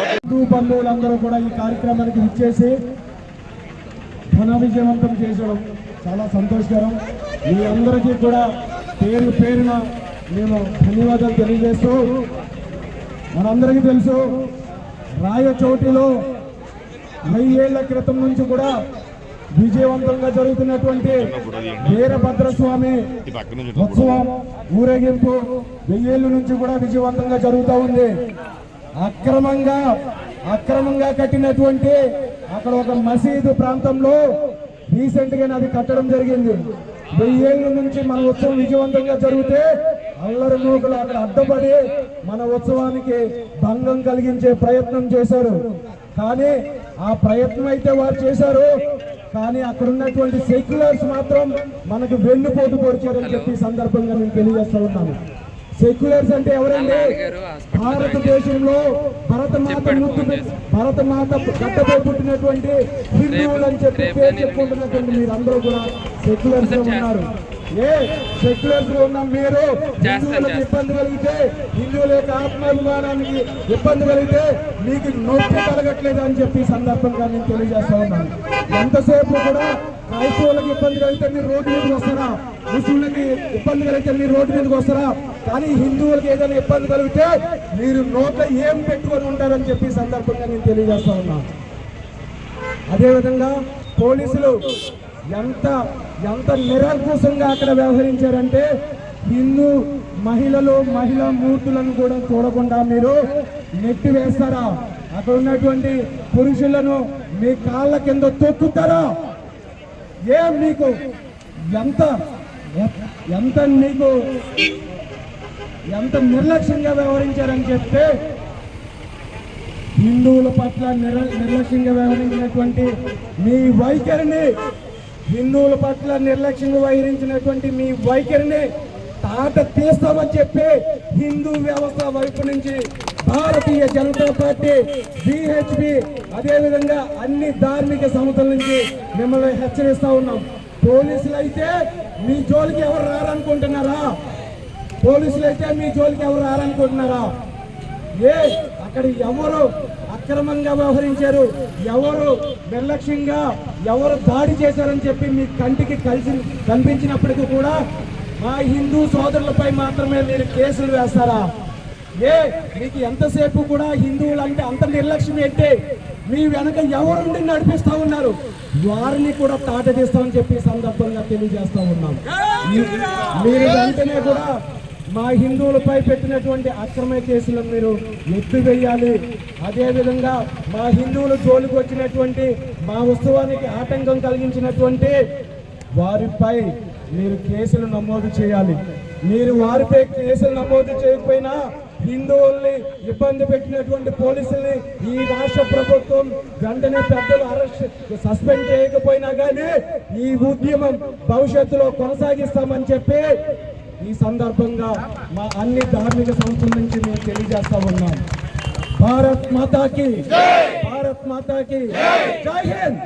హిందూ బంధువులందరూ కూడా ఈ కార్యక్రమానికి విచ్చేసి ఘన విజయవంతం చేసడం చాలా సంతోషకరం. మీ అందరికీ కూడా పేరు పేరున మేము ధన్యవాదాలు తెలియజేస్తూ మనందరికీ తెలుసు రాయచోటిలో వెయ్యేళ్ళ క్రితం నుంచి కూడా విజయవంతంగా జరుగుతున్నటువంటి వీరభద్రస్వామి ఉత్సవం ఊరేగింపు వెయ్యేళ్ళ నుంచి కూడా విజయవంతంగా జరుగుతూ ఉంది. అక్రమంగా అక్రమంగా కట్టినటువంటి అక్కడ ఒక మసీదు ప్రాంతంలో రీసెంట్గా అది కట్టడం జరిగింది. వెయ్యేళ్ళ నుంచి మన ఉత్సవం విజయవంతంగా జరిగితే అల్లరి మూకలు అక్కడ అడ్డపడి మన ఉత్సవానికి భంగం కలిగించే ప్రయత్నం చేశారు. కానీ ఆ ప్రయత్నం అయితే వారు చేశారు. కానీ అక్కడ ఉన్నటువంటి సెక్యులర్స్ మాత్రం మనకు వెన్నుపోటు పొడిచారని చెప్పి సందర్భంగా నేను తెలియజేస్తా ఉన్నాను. సెక్యులర్స్ అంటే ఎవరండి? భారతదేశంలో భరతమాత ముద్దు భరతమాత గడ్డపై పుట్టినటువంటి హిందువులు అని చెప్పి పేరు చెప్పుకుంటున్నటువంటి మీరందరూ కూడా సెక్యులర్స్ ఉన్నారు. ఏ సెక్యులర్స్ ఉన్న మీరు హిందువులకు ఇబ్బంది కలిగితే హిందువుల యొక్క ఆత్మాభిమానానికి ఇబ్బంది కలిగితే మీకు నొప్పి కలగట్లేదు అని చెప్పి సందర్భంగా నేను తెలియజేస్తా ఉన్నాను. ఎంతసేపు కూడా క్రైస్తవులకు ఇబ్బంది కలిగితే మీరు రోడ్డు మీదకి వస్తారా? ముస్లింలకి ఇబ్బంది కలిగితే మీరు రోడ్డు మీదకి వస్తారా? కానీ హిందువులకు ఏదైనా ఇబ్బంది కలిగితే మీరు నోట్లో ఏం పెట్టుకొని ఉంటారని చెప్పి సందర్భంగా నేను తెలియజేస్తా ఉన్నాను. అదేవిధంగా పోలీసులు ఎంత ఎంత నిరంకుశంగా అక్కడ వ్యవహరించారంటే హిందూ మహిళలు మహిళా మూర్తులను కూడా చూడకుండా మీరు నెట్టి వేస్తారా అక్కడ ఉన్నటువంటి పురుషులను మీ కాళ్ళ కింద తొక్కుతారా? ఏం మీకు ఎంత ఎంత మీకు ఎంత నిర్లక్ష్యంగా వ్యవహరించారని చెప్తే హిందువుల పట్ల నిర నిర్లక్ష్యంగా వ్యవహరించినటువంటి మీ వైఖరిని హిందువుల పట్ల నిర్లక్ష్యంగా వహించినటువంటి మీ వైఖరిని తాట తీస్తామని చెప్పి హిందూ వ్యవస్థ వైపు నుంచి భారతీయ జనతా పార్టీ బిహెచ్పి అదేవిధంగా అన్ని ధార్మిక సంస్థల నుంచి మిమ్మల్ని హెచ్చరిస్తా ఉన్నాం. పోలీసులు అయితే మీ జోలికి ఎవరు రారనుకుంటున్నారా? పోలీసులు అయితే మీ జోలికి ఎవరు రారనుకుంటున్నారా? ఏ అక్కడ ఎవరు అక్రమంగా వ్యవహరించారు ఎవరు నిర్లక్ష్యంగా ఎవరు దాడి చేశారని చెప్పి మీ కంటికి కలిసి కనిపించినప్పటికీ కూడా మా హిందూ సోదరులపై మాత్రమే మీరు కేసులు వేస్తారా? ఏ మీకు ఎంతసేపు కూడా హిందువులు అంటే అంత నిర్లక్ష్యం ఏంటి? మీ వెనక ఎవరుండి నడిపిస్తా ఉన్నారు? వారిని కూడా తాట తీస్తామని చెప్పి సందర్భంగా తెలియజేస్తా ఉన్నాం. మీరు వెంటనే కూడా మా హిందువులపై పెట్టినటువంటి అక్రమ కేసులను మీరు ఎత్తివేయాలి అదేవిధంగా మా హిందువుల జోలికి వచ్చినటువంటి మా ఉత్సవానికి ఆటంకం కలిగించినటువంటి వారిపై మీరు కేసులు నమోదు చేయాలి. మీరు వారిపై కేసులు నమోదు చేయకపోయినా హిందువుల్ని ఇబ్బంది పెట్టినటువంటి పోలీసుల్ని ఈ రాష్ట్ర ప్రభుత్వం వెంటనే పెద్దలు అరెస్ట్ సస్పెండ్ చేయకపోయినా కానీ ఈ ఉద్యమం భవిష్యత్తులో కొనసాగిస్తామని చెప్పి ఈ సందర్భంగా మా అన్ని ధార్మిక సంస్థల నుంచి మేము తెలియజేస్తా ఉన్నాం. భారత్ మాతాకి భారత్ మాతాకి జై హింద్!